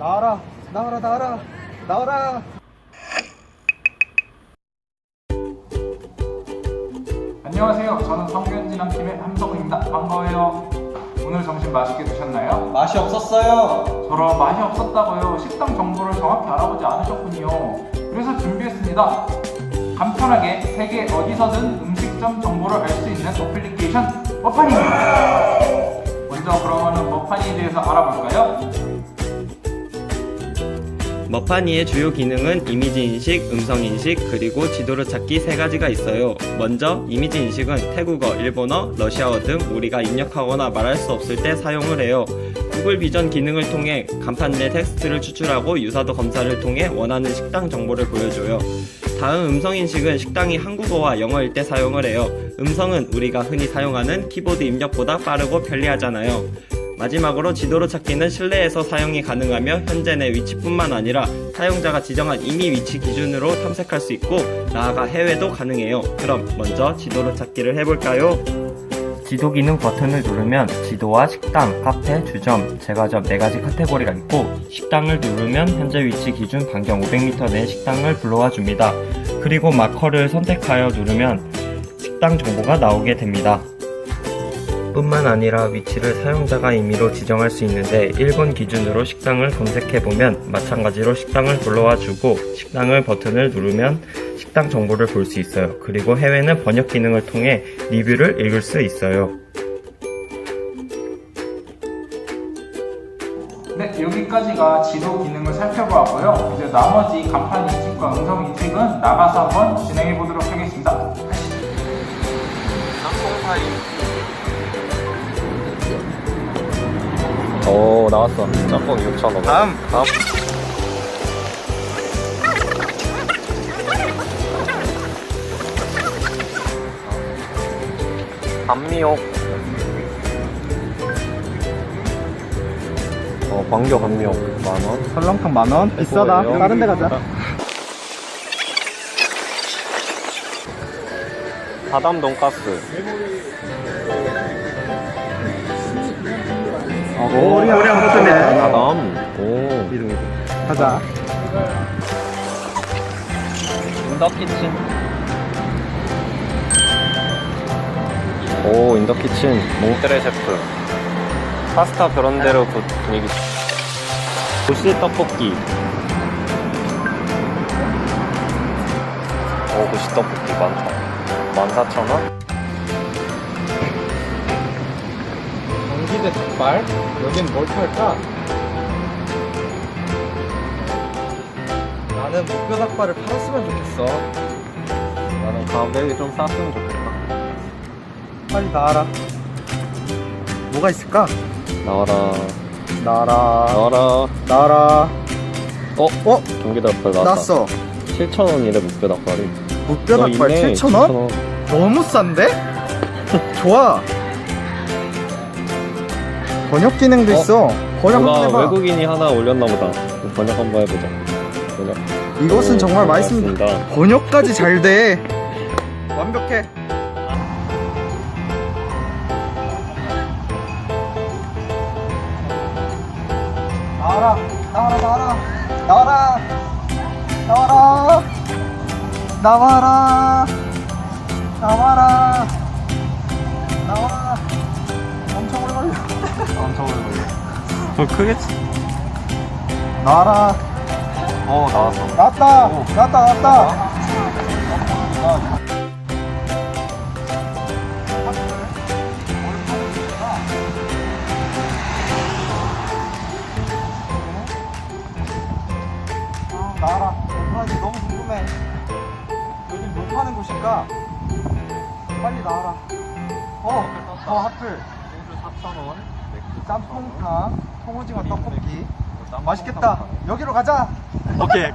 나와라 나와라 나와라 나와라 안녕하세요. 저는 성균진항팀의 함성우입니다. 반가워요. 오늘 점심 맛있게 드셨나요? 맛이 없었어요 저런 맛이 없었다고요. 식당 정보를 정확히 알아보지 않으셨군요. 그래서 준비했습니다. 간편하게 세계 어디서든 음식점 정보를 알 수 있는 어플리케이션 머파니입니다. 먼저 그러면은 머파니에 대해서 알아볼까요? 머파니의 주요 기능은 이미지 인식, 음성 인식, 그리고 지도를 찾기 세 가지가 있어요. 먼저 이미지 인식은 태국어, 일본어, 러시아어 등 우리가 입력하거나 말할 수 없을 때 사용을 해요. 구글 비전 기능을 통해 간판 내 텍스트를 추출하고 유사도 검사를 통해 원하는 식당 정보를 보여줘요. 다음 음성 인식은 식당이 한국어와 영어일 때 사용을 해요. 음성은 우리가 흔히 사용하는 키보드 입력보다 빠르고 편리하잖아요. 마지막으로 지도로 찾기는 실내에서 사용이 가능하며 현재 내 위치뿐만 아니라 사용자가 지정한 임의 위치 기준으로 탐색할 수 있고 나아가 해외도 가능해요. 그럼 먼저 지도로 찾기를 해볼까요? 지도 기능 버튼을 누르면 지도와 식당, 카페, 주점, 제과점 4가지 카테고리가 있고 식당을 누르면 현재 위치 기준 반경 500m 내 식당을 불러와 줍니다. 그리고 마커를 선택하여 누르면 식당 정보가 나오게 됩니다. 뿐만 아니라 위치를 사용자가 임의로 지정할 수 있는데 일본 기준으로 식당을 검색해보면 마찬가지로 식당을 불러와 주고 식당을 버튼을 누르면 식당 정보를 볼 수 있어요. 그리고 해외는 번역 기능을 통해 리뷰를 읽을 수 있어요. 네, 여기까지가 지도 기능을 살펴보았고요. 이제 나머지 간판 인식과 음성 인식은 나가서 한번 진행해 보도록 하겠습니다. 오 나왔어. 짬뽕 6,000원. 다음. 다음. 반미옥. 어 광교 반미옥. 만원. 설렁탕 만 원. 비싸다. 뭐예요? 다른 데 가자. 다담 돈가스 오 우리 우리 한 붙네 다담 오. 이동 이동 가자. 인더키친. 오 인더키친. 몽테레 셰프. 파스타 그런데로 그 분위기. 도시 떡볶이. 오 도시 떡볶이 많다. 14,000원? 경기대 닭발 여긴 뭘 팔까? 나는 목표 닭발을 팔았으면 좋겠어 나는 가격이 좀 쌌으면 좋겠다 빨리 나와라 뭐가 있을까? 나와라 나와라 나와라 나와라 어? 어? 경기 닭발 나왔다 났어 7,000원이래 목표 닭발이 목표 어, 닭발 있네. 7,000원? 7,000원. 너무 싼데? 좋아 번역 기능도 어? 있어. 번역 한번 해봐. 외국인이 하나 올렸나 보다. 번역 한번 해보자. 번역. 이것은 오, 정말 맛있습니다. 번역까지 잘 돼. 완벽해. 나와라 나와라 나와라. 나와라 나와라. 나와라 나와라. 나와 엄청 오래 걸려 엄청 걸려. 더 크겠지? 나와라. 어 나왔어. 나왔다. 오. 나왔다 나왔다. 아, 나와라. 어떡하지 너무 궁금해. 요즘 뭐 파는 곳일까? 빨리 나와라. 어, 어 하플 소주 4,000원 짬뽕탕 통오징어 떡볶이. 맛있겠다. 여기로 가자. 오케이